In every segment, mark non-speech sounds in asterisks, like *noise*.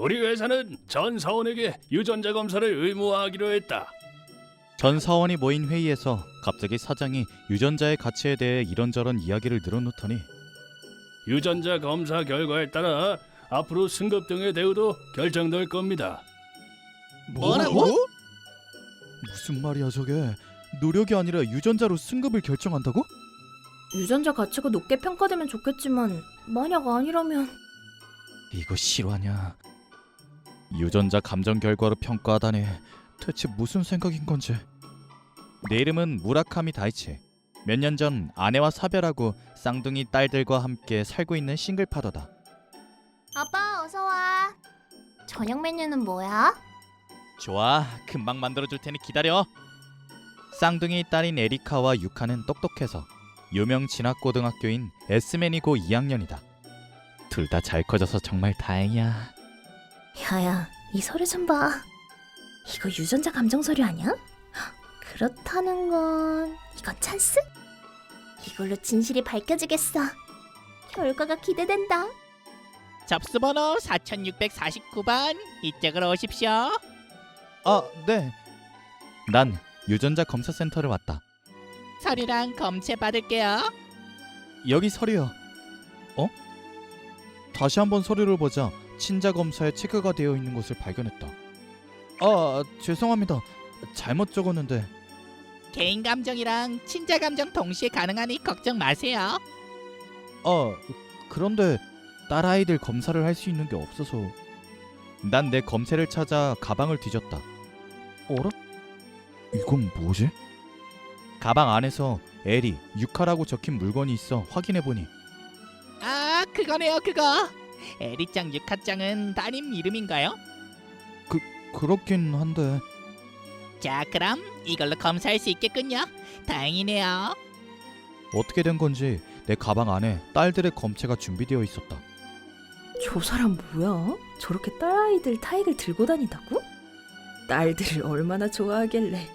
우리 회사는 전 사원에게 유전자 검사를 의무화하기로 했다. 전 사원이 모인 회의에서 갑자기 사장이 유전자의 가치에 대해 이런저런 이야기를 늘어놓더니 유전자 검사 결과에 따라 앞으로 승급 등의 대우도 결정될 겁니다. 뭐라고? 무슨 말이야 저게? 노력이 아니라 유전자로 승급을 결정한다고? 유전자 가치가 높게 평가되면 좋겠지만 만약 아니라면 이거 실화냐? 유전자 감정 결과로 평가하다니 대체 무슨 생각인 건지. 내 이름은 무라카미 다이치. 몇 년 전 아내와 사별하고 쌍둥이 딸들과 함께 살고 있는 싱글 파더다. 아빠 어서 와. 저녁 메뉴는 뭐야? 좋아, 금방 만들어 줄 테니 기다려. 쌍둥이 딸인 에리카와 유카는 똑똑해서 유명 진학고등학교인 에스메니고 2학년이다. 둘 다 잘 커져서 정말 다행이야. 야야 이 서류 좀 봐. 이거 유전자 감정 서류 아니야? 그렇다는 건 이건 찬스? 이걸로 진실이 밝혀지겠어. 결과가 기대된다. 접수번호 4649번 이쪽으로 오십시오. 아, 네. 난 유전자 검사 센터를 왔다. 서류랑 검체 받을게요. 여기 서류야. 어? 다시 한번 서류를 보자 친자 검사에 체크가 되어 있는 것을 발견했다. 아, 죄송합니다. 잘못 적었는데. 개인 감정이랑 친자 감정 동시에 가능하니 걱정 마세요. 아, 그런데 딸 아이들 검사를 할 수 있는 게 없어서 난 내 검체를 찾아 가방을 뒤졌다. 어라? 이건 뭐지? 가방 안에서 에리, 유카라고 적힌 물건이 있어 확인해 보니 아 그거네요 그거. 에리짱 유카짱은 따님 이름인가요? 그렇긴 한데 자 그럼 이걸로 검사할 수 있겠군요. 다행이네요. 어떻게 된 건지 내 가방 안에 딸들의 검체가 준비되어 있었다. 저 사람 뭐야? 저렇게 딸아이들 타액을 들고 다닌다고? 딸들을 얼마나 좋아하길래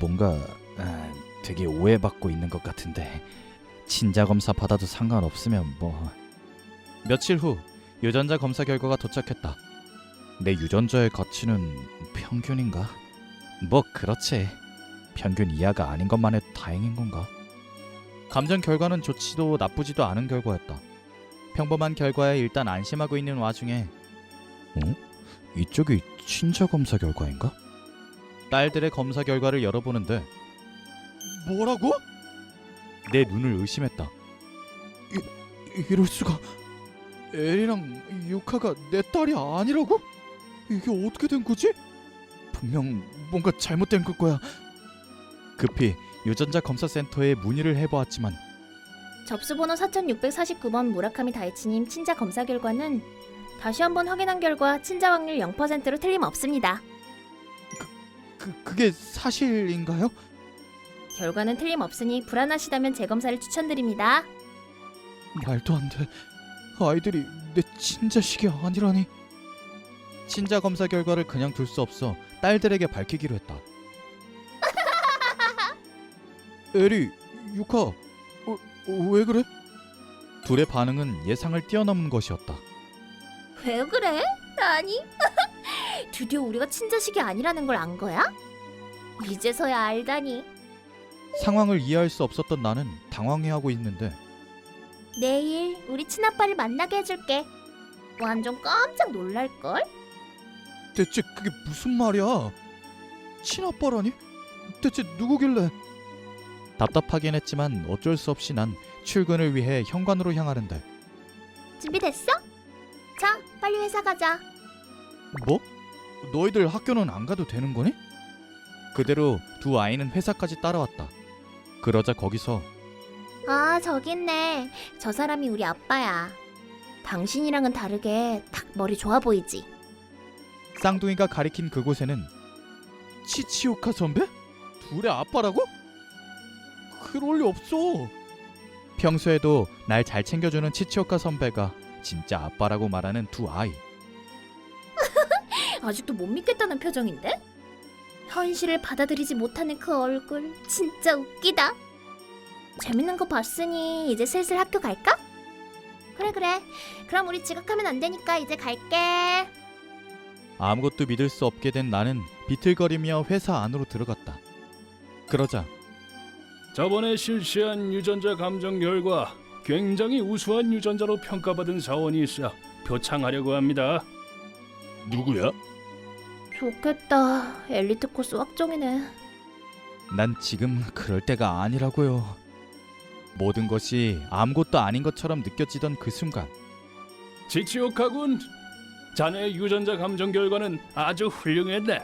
뭔가 아, 되게 오해받고 있는 것 같은데 친자 검사 받아도 상관없으면 뭐 며칠 후 유전자 검사 결과가 도착했다. 내 유전자의 가치는 평균인가? 뭐 그렇지. 평균 이하가 아닌 것만 해도 다행인 건가? 감정 결과는 좋지도 나쁘지도 않은 결과였다. 평범한 결과에 일단 안심하고 있는 와중에 어? 이쪽이 친자 검사 결과인가? 딸들의 검사 결과를 열어보는데 뭐라고? 내 눈을 의심했다. 이, 이럴 수가 에리랑 유카가 내 딸이 아니라고? 이게 어떻게 된 거지? 분명 뭔가 잘못된 걸 거야. 급히 유전자 검사 센터에 문의를 해보았지만 접수번호 4649번 무라카미 다이치님 친자 검사 결과는 다시 한번 확인한 결과 친자 확률 0%로 틀림없습니다. 그 그게 사실인가요? 결과는 틀림없으니 불안하시다면 재검사를 추천드립니다. 말도 안 돼. 아이들이 내 친자식이 아니라니. 친자 검사 결과를 그냥 둘 수 없어 딸들에게 밝히기로 했다. *laughs* 에리, 유카, 어, 어, 왜 그래? 둘의 반응은 예상을 뛰어넘은 것이었다. 왜 그래? 아니 *laughs* 드디어 우리가 친자식이 아니라는 걸 안 거야? 이제서야 알다니 상황을 이해할 수 없었던 나는 당황해하고 있는데 내일 우리 친아빠를 만나게 해줄게 완전 깜짝 놀랄걸? 대체 그게 무슨 말이야? 친아빠라니? 대체 누구길래? 답답하긴 했지만 어쩔 수 없이 난 출근을 위해 현관으로 향하는데 준비됐어? 자 빨리 회사 가자 뭐? 너희들 학교는 안 가도 되는 거니? 그대로 두 아이는 회사까지 따라왔다. 그러자 거기서 아 저기 있네 저 사람이 우리 아빠야 당신이랑은 다르게 딱 머리 좋아 보이지? 쌍둥이가 가리킨 그곳에는 치치오카 선배? 둘의 아빠라고? 그럴 리 없어. 평소에도 날 잘 챙겨주는 치치오카 선배가 진짜 아빠라고 말하는 두 아이. *laughs* 아직도 못 믿겠다는 표정인데? 현실을 받아들이지 못하는 그 얼굴 진짜 웃기다. 재밌는 거 봤으니 이제 슬슬 학교 갈까? 그래 그래. 그럼 우리 지각하면 안 되니까 이제 갈게. 아무것도 믿을 수 없게 된 나는 비틀거리며 회사 안으로 들어갔다. 그러자 저번에 실시한 유전자 감정 결과 굉장히 우수한 유전자로 평가받은 사원이 있어 표창하려고 합니다. 누구야? 좋겠다. 엘리트 코스 확정이네. 난 지금 그럴 때가 아니라고요. 모든 것이 아무것도 아닌 것처럼 느껴지던 그 순간 지치오카군, 자네 유전자 감정 결과는 아주 훌륭했네.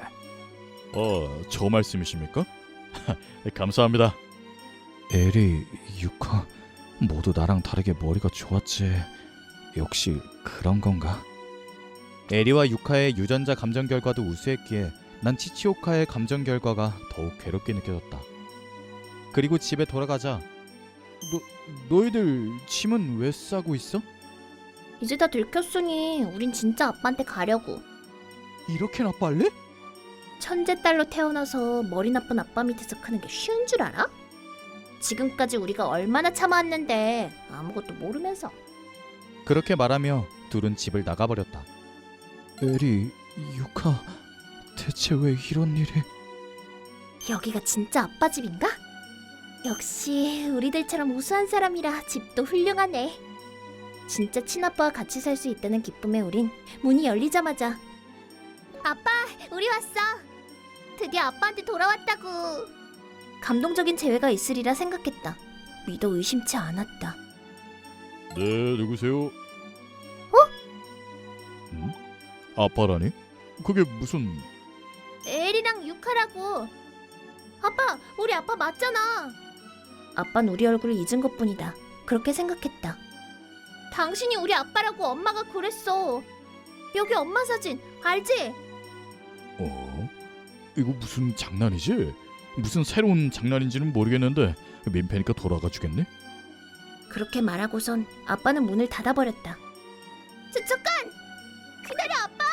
어, 저 말씀이십니까? *laughs* 감사합니다. 에리, 유카 모두 나랑 다르게 머리가 좋았지. 역시 그런 건가? 에리와 유카의 유전자 감정 결과도 우수했기에 난 치치오카의 감정 결과가 더욱 괴롭게 느껴졌다. 그리고 집에 돌아가자 너 너희들 침은 왜 싸고 있어? 이제 다 들켰으니 우린 진짜 아빠한테 가려고. 이렇게 나 빨리? 천재 딸로 태어나서 머리 나쁜 아빠 밑에서 크는 게 쉬운 줄 알아? 지금까지 우리가 얼마나 참아왔는데 아무것도 모르면서. 그렇게 말하며 둘은 집을 나가버렸다. 에리, 유카, 대체 왜 이런 일이? 여기가 진짜 아빠 집인가? 역시 우리들처럼 우수한 사람이라 집도 훌륭하네. 진짜 친아빠와 같이 살 수 있다는 기쁨에 우린 문이 열리자마자 아빠, 우리 왔어. 드디어 아빠한테 돌아왔다고. 감동적인 재회가 있으리라 생각했다. 믿어 의심치 않았다. 네, 누구세요? 어? 음? 아빠라니? 그게 무슨... 엘이랑 유카라고. 아빠, 우리 아빠 맞잖아. 아빠는 우리 얼굴을 잊은 것뿐이다. 그렇게 생각했다. 당신이 우리 아빠라고 엄마가 그랬어. 여기 엄마 사진 알지? 어? 이거 무슨 장난이지? 무슨 새로운 장난인지는 모르겠는데 민폐니까 돌아가 주겠네? 그렇게 말하고선 아빠는 문을 닫아버렸다. 주초간 기다려 아빠.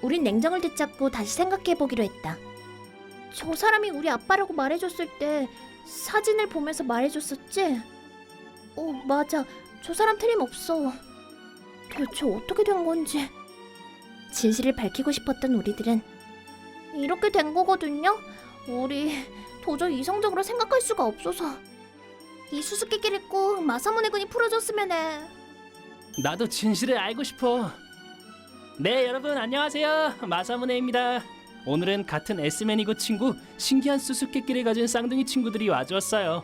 우린 냉정을 되찾고 다시 생각해보기로 했다. 저 사람이 우리 아빠라고 말해줬을 때 사진을 보면서 말해줬었지? 어 맞아 저 사람 틀림없어. 대체 어떻게 된 건지 진실을 밝히고 싶었던 우리들은 이렇게 된 거거든요. 우리 도저히 이성적으로 생각할 수가 없어서. 이 수수께끼를 꼭 마사모네 군이 풀어줬으면 해. 나도 진실을 알고 싶어. 네, 여러분 안녕하세요. 마사무네입니다. 오늘은 같은 S맨이고 친구 신기한 수수께끼를 가진 쌍둥이 친구들이 와주었어요.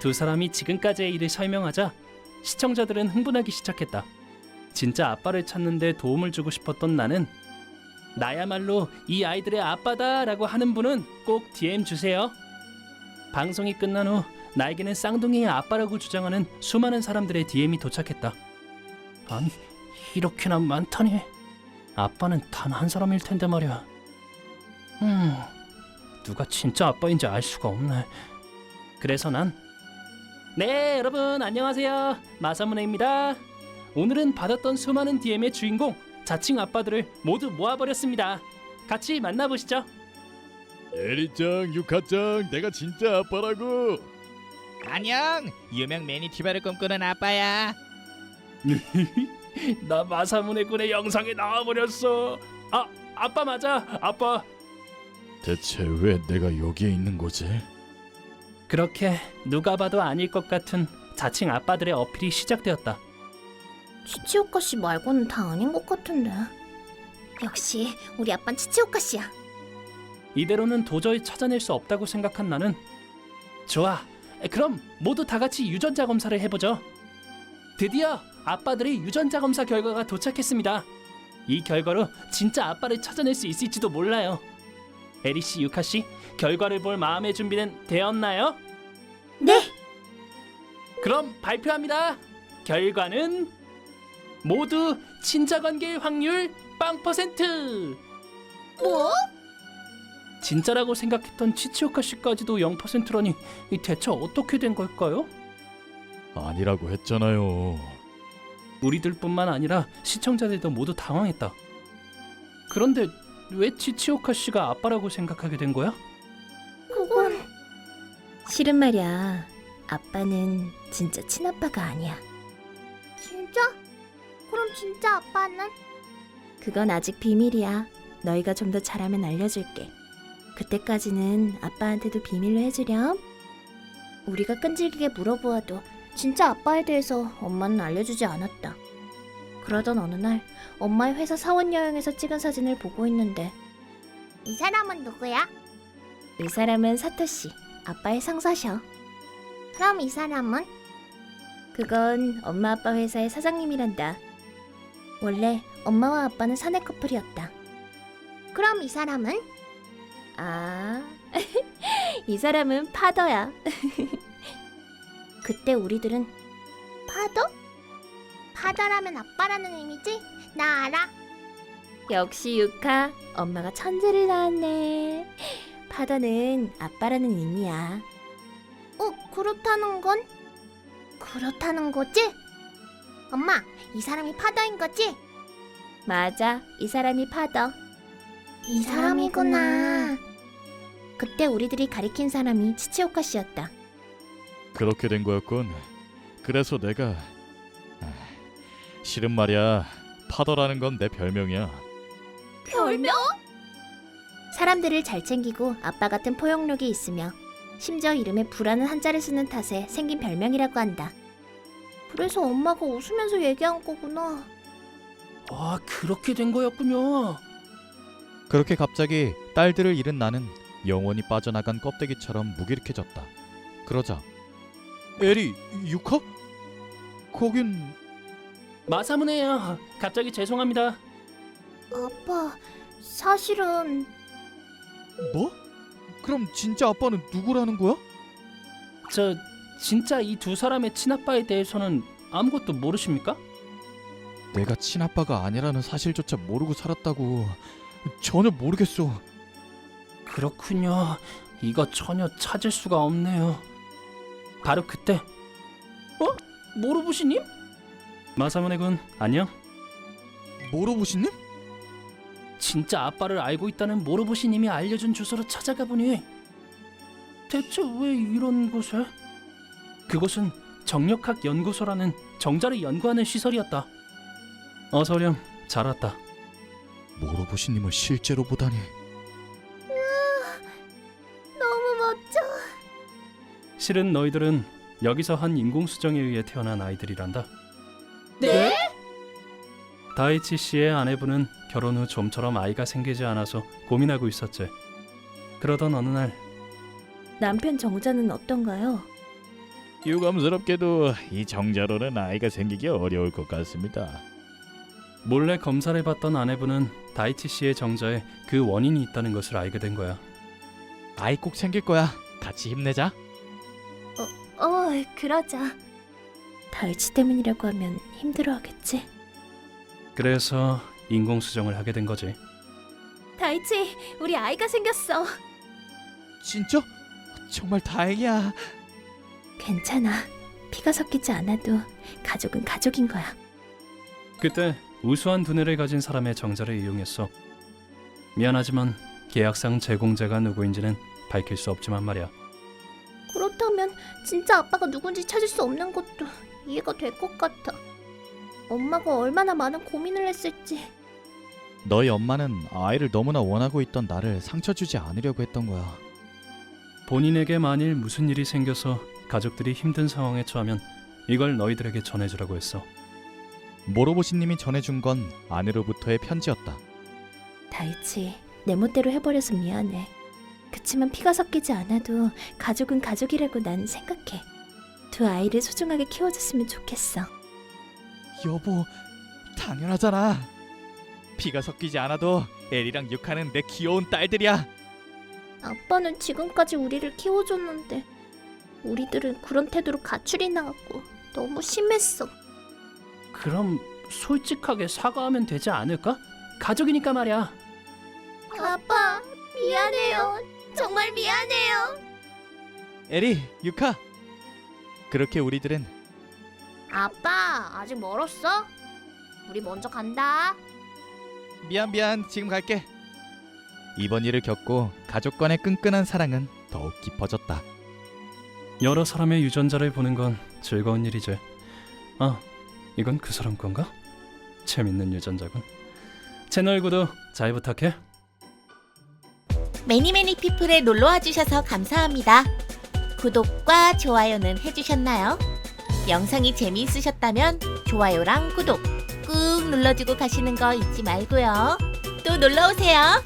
두 사람이 지금까지의 일을 설명하자 시청자들은 흥분하기 시작했다. 진짜 아빠를 찾는데 도움을 주고 싶었던 나는 나야말로 이 아이들의 아빠다라고 하는 분은 꼭 DM 주세요. 방송이 끝난 후 나에게는 쌍둥이의 아빠라고 주장하는 수많은 사람들의 DM이 도착했다. 아니 이렇게나 많다니 아빠는 단 한 사람일 텐데 말이야 음 누가 진짜 아빠인지 알 수가 없네. 그래서 난 네 여러분 안녕하세요. 마사무네입니다. 오늘은 받았던 수많은 DM의 주인공 자칭 아빠들을 모두 모아버렸습니다. 같이 만나보시죠. 에리짱, 유카짱, 내가 진짜 아빠라고. 안녕 유명 매니튜버를 꿈꾸는 아빠야. *laughs* 나 마사무네 군의 영상에 나와버렸어. 아 아빠 맞아. 아빠 대체 왜 내가 여기에 있는 거지? 그렇게 누가 봐도 아닐 것 같은 자칭 아빠들의 어필이 시작되었다. 치치오카 씨 말고는 다 아닌 것 같은데. 역시 우리 아빤 치치오카 씨야. 이대로는 도저히 찾아낼 수 없다고 생각한 나는 좋아. 그럼 모두 다 같이 유전자 검사를 해보죠. 드디어 아빠들의 유전자 검사 결과가 도착했습니다. 이 결과로 진짜 아빠를 찾아낼 수 있을지도 몰라요. 에리 씨, 유카 씨, 결과를 볼 마음의 준비는 되었나요? 네. 그럼 발표합니다. 결과는 모두 친자 관계의 확률 빵 퍼센트. 뭐? 진짜라고 생각했던 치치오카 씨까지도 0%라니 이 대체 어떻게 된 걸까요? 아니라고 했잖아요. 우리들뿐만 아니라 시청자들도 모두 당황했다. 그런데 왜 치치오카 씨가 아빠라고 생각하게 된 거야? 그건 실은 말이야. 아빠는 진짜 친아빠가 아니야. 진짜? 그럼 진짜 아빠는? 그건 아직 비밀이야. 너희가 좀 더 잘하면 알려줄게. 그때까지는 아빠한테도 비밀로 해주렴. 우리가 끈질기게 물어보아도 진짜 아빠에 대해서 엄마는 알려주지 않았다. 그러던 어느 날 엄마의 회사 사원 여행에서 찍은 사진을 보고 있는데 이 사람은 누구야? 이 사람은 사토시, 아빠의 상사셔. 그럼 이 사람은? 그건 엄마 아빠 회사의 사장님이란다. 원래 엄마와 아빠는 사내 커플이었다. 그럼 이 사람은? 아, *laughs* 이 사람은 파더야. *laughs* 그때 우리들은 파더? 파더라면 아빠라는 의미지? 나 알아. 역시 유카, 엄마가 천재를 낳았네. 파더는 아빠라는 의미야. 어, 그렇다는 건? 그렇다는 거지? 엄마, 이 사람이 파더인 거지? 맞아, 이 사람이 파더. 이 사람이구나. 그때 우리들이 가리킨 사람이 치치오카 씨였다. 그렇게 된 거였군. 그래서 내가 아, 실은 말이야 파더라는 건 내 별명이야. 별명? 사람들을 잘 챙기고 아빠 같은 포용력이 있으며 심지어 이름에 부라는 한자를 쓰는 탓에 생긴 별명이라고 한다. 그래서 엄마가 웃으면서 얘기한 거구나. 아 그렇게 된 거였군요. 그렇게 갑자기 딸들을 잃은 나는 영원히 빠져나간 껍데기처럼 무기력해졌다. 그러자 에리 유카? 거긴 마사무네요. 갑자기 죄송합니다. 아빠, 사실은 뭐? 그럼 진짜 아빠는 누구라는 거야? 저 진짜 이 두 사람의 친아빠에 대해서는 아무것도 모르십니까? 내가 친아빠가 아니라는 사실조차 모르고 살았다고 전혀 모르겠어. 그렇군요. 이거 전혀 찾을 수가 없네요. 바로 그때 어? 모로부시님? 마사무네 군 안녕. 모로보시님? 진짜 아빠를 알고 있다는 모로보시님이 알려준 주소로 찾아가 보니 대체 왜 이런 곳에? 그곳은 정력학 연구소라는 정자를 연구하는 시설이었다. 어서 오렴. 잘 왔다. 모로보시님을 실제로 보다니. 너무 멋져. 실은 너희들은 여기서 한 인공수정에 의해 태어난 아이들이란다. 네? 다이치 씨의 아내분은 결혼 후 좀처럼 아이가 생기지 않아서 고민하고 있었지. 그러던 어느 날 남편 정자는 어떤가요? 유감스럽게도 이 정자로는 아이가 생기기 어려울 것 같습니다. 몰래 검사를 받던 아내분은 다이치 씨의 정자에 그 원인이 있다는 것을 알게 된 거야. 아이 꼭 생길 거야. 같이 힘내자. 어, 그러자. 다이치 때문이라고 하면 힘들어하겠지. 그래서 인공수정을 하게 된 거지. 다이치, 우리 아이가 생겼어. 진짜? 정말 다행이야. 괜찮아. 피가 섞이지 않아도 가족은 가족인 거야. 그때 우수한 두뇌를 가진 사람의 정자를 이용했어. 미안하지만 계약상 제공자가 누구인지는 밝힐 수 없지만 말이야. 그렇다면 진짜 아빠가 누군지 찾을 수 없는 것도 이해가 될 것 같아. 엄마가 얼마나 많은 고민을 했을지. 너희 엄마는 아이를 너무나 원하고 있던 나를 상처 주지 않으려고 했던 거야. 본인에게 만일 무슨 일이 생겨서 가족들이 힘든 상황에 처하면 이걸 너희들에게 전해주라고 했어. 모로보시님이 전해준 건 아내로부터의 편지였다. 다이치, 내 멋대로 해버려서 미안해. 그치만 피가 섞이지 않아도 가족은 가족이라고 난 생각해. 두 아이를 소중하게 키워줬으면 좋겠어. 여보, 당연하잖아. 피가 섞이지 않아도 에리랑 유카는 내 귀여운 딸들이야. 아빠는 지금까지 우리를 키워줬는데 우리들은 그런 태도로 가출이 나왔고 너무 심했어. 그럼 솔직하게 사과하면 되지 않을까? 가족이니까 말이야. 아빠, 미안해요. 정말 미안해요. 에리, 유카. 그렇게 우리들은 아빠, 아직 멀었어? 우리 먼저 간다. 미안 미안 지금 갈게. 이번 일을 겪고 가족 간의 끈끈한 사랑은 더욱 깊어졌다. 여러 사람의 유전자를 보는 건 즐거운 일이지. 아, 이건 그 사람 건가? 재밌는 유전자군. 채널 구독 잘 부탁해. 매니매니 피플에 놀러와 주셔서 감사합니다. 구독과 좋아요는 해주셨나요? 영상이 재미있으셨다면 좋아요랑 구독 꾹 눌러주고 가시는 거 잊지 말고요. 또 놀러오세요.